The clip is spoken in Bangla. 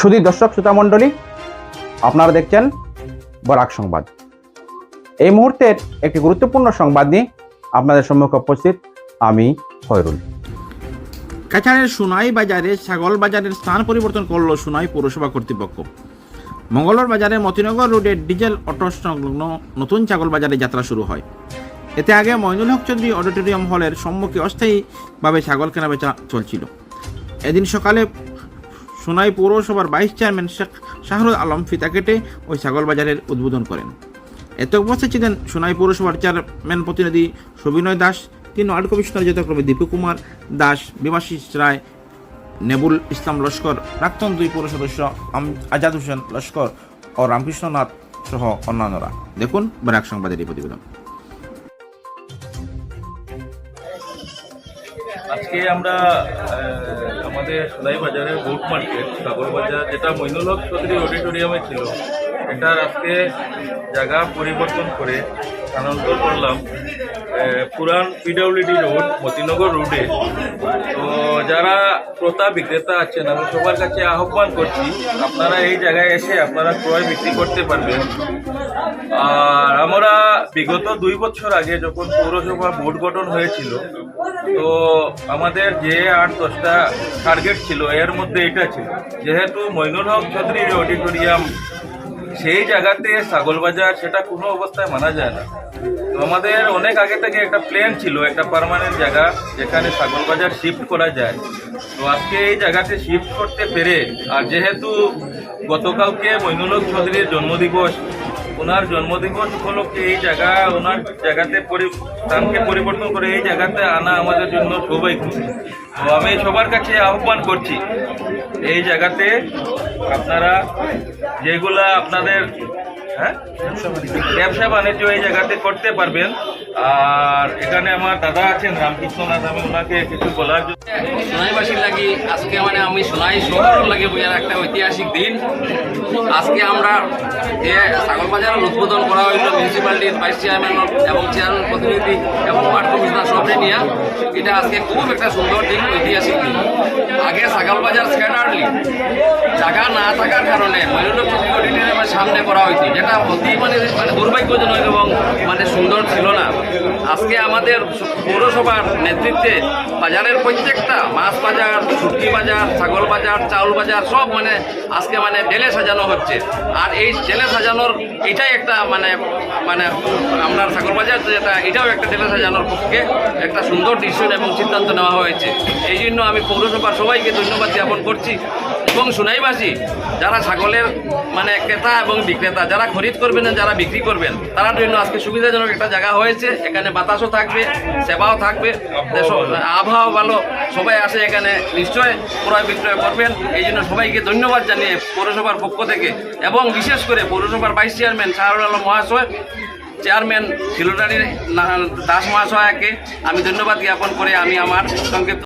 শুধু দর্শক, শ্রোতা মণ্ডলী, আপনারা দেখছেন বরাক সংবাদ। এই মুহূর্তের একটি গুরুত্বপূর্ণ সংবাদ নিয়ে আপনাদের সম্মুখে উপস্থিত আমি খয়রুল। কাছাড়ের সোনাই বাজারে ছাগল বাজারের স্থান পরিবর্তন করল সোনাই পৌরসভা কর্তৃপক্ষ। মঙ্গলবার বাজারে মতিনগর রোডের ডিজেল অটো সংলগ্ন নতুন ছাগল বাজারে যাত্রা শুরু হয়। এতে আগে মইনুল হক চৌধুরী অডিটোরিয়াম হলের সম্মুখে অস্থায়ীভাবে ছাগল কেনাবেচা চলছিল। এদিন সকালে সোনাই পৌরসভার ভাইস চেয়ারম্যান শেখ শাহরুল আলম ফিতা কেটে ওই ছাগল বাজারের উদ্বোধন করেন। এতে উপস্থিত ছিলেন সোনাই পৌরসভার চেয়ারম্যান প্রতিনিধি সবিনয় দাস, তিন ওয়ার্ড কমিশনার যথাক্রমে দীপু কুমার দাস বিমাশিস রায়, নেবুল ইসলাম লস্কর, প্রাক্তন দুই পৌর সদস্য আজাদ হোসেন লস্কর ও রামকৃষ্ণনাথ সহ অন্যান্যরা। দেখুন বরাক সংবাদের এই প্রতিবেদন। আজকে আমরা আমাদের সদাই বাজারের বুট মার্কেট সাগর বাজার, যেটা মৈনুলক চৌধুরী অডিটোরিয়ামে ছিল, এটার আজকে জায়গা পরিবর্তন করে স্থানান্তর করলাম। পুরান পিডব্লিউডি রোড মতিনগর রোডে তো যারা ক্রেতা, বিক্রেতা আছেন, আমি সবার কাছে আহ্বান করছি, আপনারা এই জায়গায় এসে আপনারা ক্রয় বিক্রি করতে পারবেন। আর আমরা বিগত দুই বছর আগে যখন পৌরসভা বোর্ড গঠন হয়েছিল, তো আমাদের যে আট, দশটা টার্গেট ছিল, এর মধ্যে এটা ছিল। যেহেতু মইনুল হক চৌধুরীর অডিটোরিয়াম সেই জায়গাতে ছাগল বাজার, সেটা কোনো অবস্থায় মানা যায় না। তো আমাদের অনেক আগে থেকে একটা প্ল্যান ছিল, একটা পার্মানেন্ট জায়গা যেখানে ছাগল বাজার শিফট করা যায়। তো আজকে এই জায়গাতে শিফট করতে পেরে, আর যেহেতু গতকালকে মইনুল হক চৌধুরীর জন্মদিবস, ওনার জন্মদিবস উপলক্ষে এই জায়গা, ওনার জায়গাতে স্থানকে পরিবর্তন করে এই জায়গাতে আনা আমাদের জন্য সৌভাগ্য। তো আমি সবার কাছে আহ্বান করছি, এই জায়গাতে আপনারা যেগুলা আপনাদের হ্যাঁ? ব্যবসা বাণিজ্য এই জায়গাতে করতে পারবেন। আর এখানে আমার দাদা আছেন রামকৃষ্ণনাথ আমি ওনাকে কিছু বলার জন্য সোনাইবাসীর লাগি আজকে মানে আমি সোনাই শহরের লাগে বইয়ার একটা ঐতিহাসিক দিন। আজকে আমরা যে ছাগল বাজারের উদ্বোধন করা হইল মিউনিসিপ্যালিটির ভাইস চেয়ারম্যান এবং চেয়ারম্যান প্রতিনিধি এবং ওয়ার্ড কমিশনার সবরে নিয়ে। এটা আজকে খুব একটা সুন্দর দিন, ঐতিহাসিক দিন। আগে ছাগল বাজার স্ক্যাটারলি জায়গা না থাকার কারণে অডিটোরিয়ামের সামনে করা হয়েছে যেটা অতি মানে মানে দুর্ভাগ্যজনক এবং মানে সুন্দর ছিল না। আজকে আমাদের পৌরসভার নেতৃত্বে বাজারের প্রত্যেকটা মাছ বাজার, শুটকি বাজার, ছাগল বাজার, চাউল বাজার সব মানে আজকে মানে ঢেলে সাজানো হচ্ছে। আর এই ঢেলে সাজানোর এটাই একটা মানে মানে আমরা ছাগল বাজার যেটা, এটাও একটা ঢেলে সাজানোর পক্ষে একটা সুন্দর ডিসিশন এবং সিদ্ধান্ত নেওয়া হয়েছে। এই জন্য আমি পৌরসভার সবাইকে ধন্যবাদ জ্ঞাপন করছি। এবং সুনাইবাসী যারা ছাগলের মানে ক্রেতা এবং বিক্রেতা যারা খরিদ করবেন যারা বিক্রি করবেন তার জন্য আজকে সুবিধাজনক একটা জায়গা হয়েছে। এখানে বাতাসও থাকবে সেবাও থাকবে। দেশ- আবহাওয়া ভালো। সবাই আসে এখানে নিশ্চয় ক্রয় বিক্রয় করবেন। এই জন্য সবাইকে ধন্যবাদ জানিয়ে পৌরসভার পক্ষ থেকে এবং বিশেষ করে পৌরসভার ভাইস চেয়ারম্যান শাহরুল আলম মহাশয় চেয়ারম্যান শিলটারির দাস মহাশয়কে আমি ধন্যবাদ জ্ঞাপন করে আমি আমার সংক্ষিপ্ত